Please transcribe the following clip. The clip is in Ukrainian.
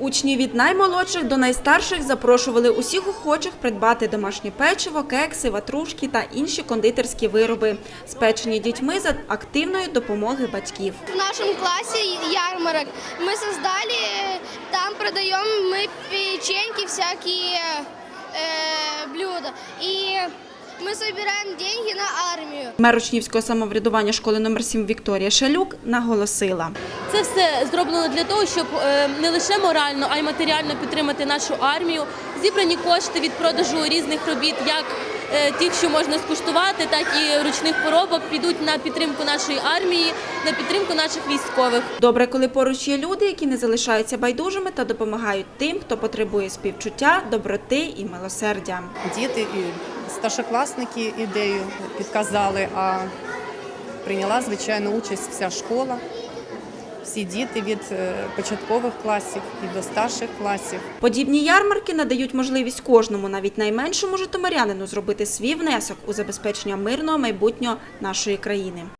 Учні від наймолодших до найстарших запрошували усіх охочих придбати домашнє печиво, кекси, ватрушки та інші кондитерські вироби, спечені дітьми за активної допомоги батьків. В нашем классе ярмарок. Мы создали, там продаем мы печеньки, всякие э, блюда. И мы собираем деньги на армию. Мер учнівського самоврядування школи номер 7 Вікторія Шалюк наголосила. Це все зроблено для того, щоб е, не лише морально, а й матеріально підтримати нашу армію. Зібрані кошти від продажу різних робіт, як е, тих, що можна скуштувати, так і ручних поробок, підуть на підтримку нашої армії, на підтримку наших військових. Добре, коли поруч є люди, які не залишаються байдужими та допомагають тим, хто потребує співчуття, доброти і милосердя. Діти і старшокласники ідею підказали, а прийняла звичайно участь вся школа, всі діти від е, початкових класів і до старших класів. Подібні ярмарки надають можливість кожному, навіть найменшому житомирянину, зробити свій внесок у забезпечення мирного майбутнього нашої країни.